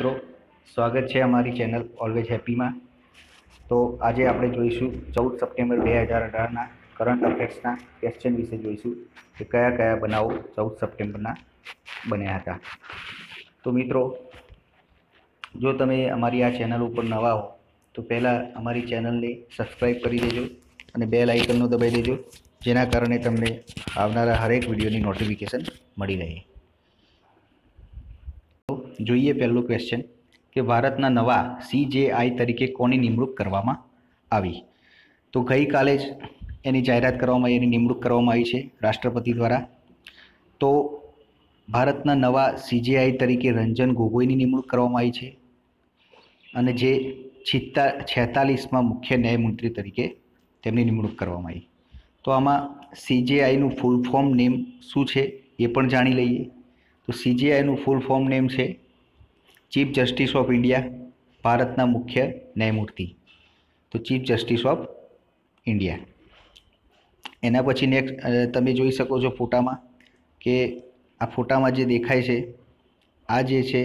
મિત્રો, સ્વાગત છે અમારી ચેનલ ઓલવેઝ હેપીમાં તો આજે આપણે જોઈશું ચૌદ સપ્ટેમ્બર બે હજાર અઢારના કરંટ અફેર્સના ક્વેશ્ચન વિશે જોઈશું કે કયા કયા બનાવો ચૌદ સપ્ટેમ્બરના બન્યા હતા. તો મિત્રો, જો તમે અમારી આ ચેનલ ઉપર નવા હો, તો પહેલાં અમારી ચેનલને સબસ્ક્રાઈબ કરી દેજો અને બે લાઇકનનો દબાઈ દેજો, જેના કારણે તમને આવનારા હરેક વિડીયોની નોટિફિકેશન મળી રહે. જોઈએ પહેલો ક્વેશ્ચન કે ભારતના નવા સીજેઆઈ તરીકે કોની નિમણૂક કરવામાં આવી? તો ગઈકાલે જ એની જાહેરાત કરવામાં આવી એની નિમણૂક કરવામાં આવી છે રાષ્ટ્રપતિ દ્વારા. તો ભારતના નવા સીજેઆઈ તરીકે રંજન ગોગોઈની નિમણૂક કરવામાં આવી છે. અને જે છિત્તા છેતાલીસમાં મુખ્ય ન્યાયમંત્રી તરીકે તેમની નિમણૂક કરવામાં આવી. તો આમાં સીજેઆઈનું ફૂલ ફોર્મ નેમ શું છે એ પણ જાણી લઈએ. તો સીજીઆઈનું ફૂલ ફોર્મ નેમ છે. ચીફ જસ્ટિસ ઓફ ઇન્ડિયા ભારતના મુખ્ય ન્યાયમૂર્તિ. તો ચીફ જસ્ટિસ ઓફ ઇન્ડિયા એના પછી નેક્સ્ટ તમે જોઈ શકો છો ફોટામાં કે આ ફોટામાં જે દેખાય છે, આ જે છે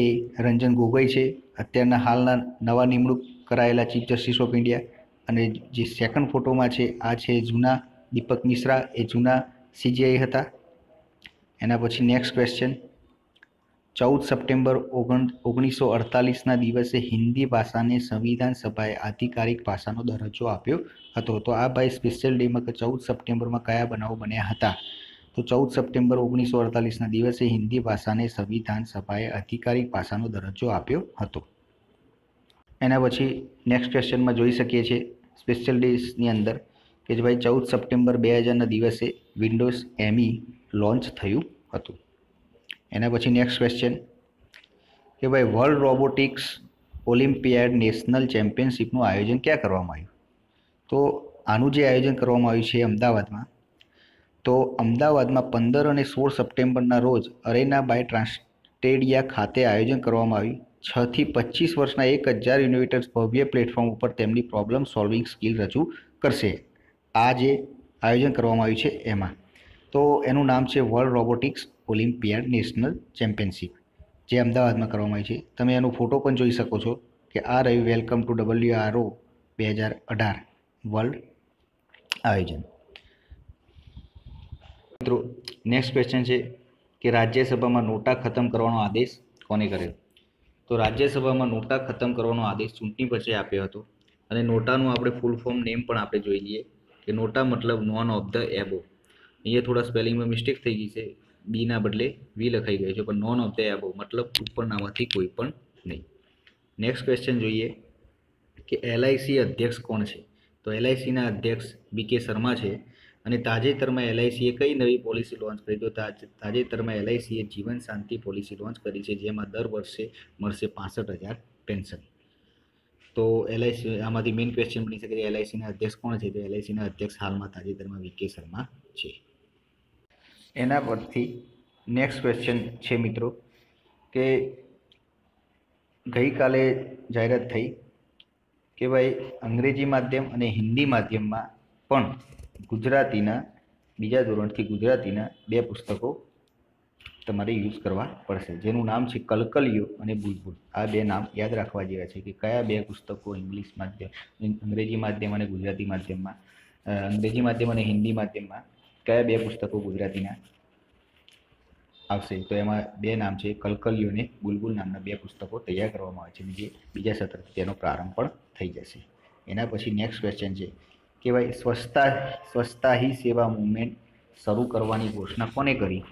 એ રંજન ગોગોઈ છે. અત્યારના હાલના નવા નિમણૂક કરાયેલા ચીફ જસ્ટિસ ઓફ ઇન્ડિયા અને જે સેકન્ડ ફોટોમાં છે, આ છે જૂના દીપક મિશ્રા, એ જૂના સીજીઆઈ હતા. એના પછી નેક્સ્ટ ક્વેશ્ચન ચૌદ સપ્ટેમ્બર ઓગણ, ઓગણીસો અડતાલીસના દિવસે હિન્દી ભાષાને સંવિધાન સભાએ આધિકારિક ભાષાનો દરજ્જો આપ્યો હતો. તો આ ભાઈ સ્પેશિયલ ડેમાં કે ચૌદ સપ્ટેમ્બરમાં કયા બનાવો બન્યા હતા? તો ચૌદ સપ્ટેમ્બર ઓગણીસો અડતાલીસના દિવસે હિન્દી ભાષાને સંવિધાન સભાએ આધિકારિક ભાષાનો દરજ્જો આપ્યો હતો. એના પછી નેક્સ્ટ ક્વેશ્ચનમાં જોઈ શકીએ છીએ સ્પેશિયલ ડેઝની અંદર કે જે ભાઈ ચૌદ સપ્ટેમ્બર બે હજારના દિવસે વિન્ડોઝ એમી લોન્ચ થયું. હતું. એના પછી નેક્સ્ટ ક્વેશ્ચન કે ભાઈ વર્લ્ડ રોબોટિક્સ ઓલિમ્પિયાડ નેશનલ ચેમ્પિયનશિપનું આયોજન ક્યાં કરવામાં આવ્યું? તો આનું જે આયોજન કરવામાં આવ્યું છે અમદાવાદમાં, તો અમદાવાદમાં પંદર અને સોળ સપ્ટેમ્બરના રોજ અરેના બાય ટ્રાન્સટેડિયા ખાતે આયોજન કરવામાં આવ્યું. છથી પચીસ વર્ષના એક હજાર ઇનોવેટર્સ ભવ્ય પ્લેટફોર્મ ઉપર તેમની પ્રોબ્લેમ સોલ્વિંગ સ્કિલ રજૂ કરશે. આ જે આયોજન કરવામાં આવ્યું છે એમાં. તો એનું નામ છે world robotics olympiad national championship જે અમદાવાદમાં કરવામાં આવી છે. તમે એનો ફોટો પણ જોઈ શકો છો કે આ રહ્યું welcome to W R O બે હજાર અઢાર વર્લ્ડ આયોજન. મિત્રો નેક્સ્ટ ક્વેશ્ચન છે કે રાજ્યસભામાં નોટા ખતમ કરવાનો આદેશ કોને કર્યો તો રાજ્યસભામાં નોટા ખતમ કરવાનો આદેશ ચૂંટણી પછી આપ્યો હતો અને નોટાનું આપણે ફૂલ ફોર્મ નેમ પણ આપણે જોઈ લઈએ કે નોટા મતલબ નોન ઓફ ધ એબો અહીંયા થોડા સ્પેલિંગમાં મિસ્ટેક થઈ ગઈ છે. બીના બદલે વી લખાઈ ગયો છે, પણ નોન ઓફ ધ એબો મતલબ ઉપરનામાંથી કોઈ પણ નહીં. નેક્સ્ટ ક્વેશ્ચન જોઈએ કે એલઆઈસી અધ્યક્ષ કોણ છે? તો એલઆઈસીના અધ્યક્ષ બી કે શર્મા છે અને તાજેતરમાં એલઆઈસીએ કઈ નવી પોલિસી લોન્ચ કરી? તો તાજેતરમાં એલઆઈસીએ જીવન શાંતિ પોલિસી લોન્ચ કરી છે, જેમાં દર વર્ષે મળશે પાસઠ હજાર પેન્શન. તો એલઆઈસી આમાંથી મેઇન ક્વેશ્ચન બની શકે એલઆઈસીના અધ્યક્ષ કોણ છે? તો એલઆઈસીના અધ્યક્ષ હાલમાં તાજેતરમાં વી કે શર્મા છે. એના પરથી નેક્સ્ટ ક્વેશ્ચન છે મિત્રો, કે ગઈકાલે જાહેરાત થઈ કે ભાઈ અંગ્રેજી માધ્યમ અને હિન્દી માધ્યમમાં પણ ગુજરાતીના બીજા ધોરણથી ગુજરાતીના બે પુસ્તકો તમારે યુઝ કરવા પડશે. જેનું નામ છે કલકલિયો અને બુલબુલ આ બે નામ યાદ રાખવા જેવા છે કે કયા બે પુસ્તકો ઇંગ્લિશ માધ્યમ, અંગ્રેજી માધ્યમ અને ગુજરાતી માધ્યમમાં અંગ્રેજી માધ્યમ અને હિન્દી માધ્યમમાં કયા બે પુસ્તકો ગુજરાતીના આવશે? તો એમાં બે નામ છે કલકલિયો બુલબુલ નામના બે પુસ્તકો તૈયાર કરવામાં આવે છે જે બીજા સત્રથી તેનો પ્રારંભ પણ થઈ જશે. એના પછી નેક્સ્ટ ક્વેશ્ચન છે કે ભાઈ સ્વચ્છતા સ્વચ્છતા હી સેવા મુવમેન્ટ શરૂ કરવાની ઘોષણા કોને કરી?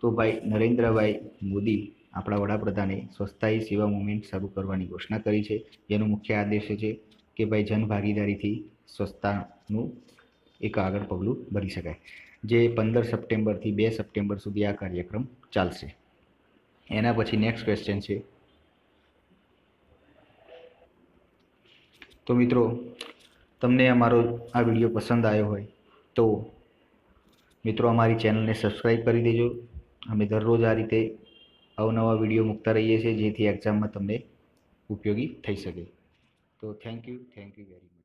તો ભાઈ નરેન્દ્રભાઈ મોદી આપણા વડાપ્રધાને સ્વચ્છતા હી સેવા મુવમેન્ટ શરૂ કરવાની ઘોષણા કરી છે. જેનો મુખ્ય આદેશ છે કે ભાઈ જનભાગીદારીથી સ્વચ્છતાનું એક આગળ પગલું ભરી શકાય. જે પંદર સપ્ટેમ્બરથી બે સપ્ટેમ્બર સુધી આ કાર્યક્રમ ચાલશે. એના પછી નેક્સ્ટ ક્વેશ્ચન છે. તો મિત્રો, તમને અમારો આ વીડિયો પસંદ આવ્યો હોય તો મિત્રો અમારી ચેનલને સબસ્ક્રાઈબ કરી દેજો. અમે દરરોજ આ રીતે અવનવા વીડિયો મૂકતા રહીએ છીએ જેથી એક્ઝામમાં તમને ઉપયોગી થઈ શકે. તો thank you thank you very much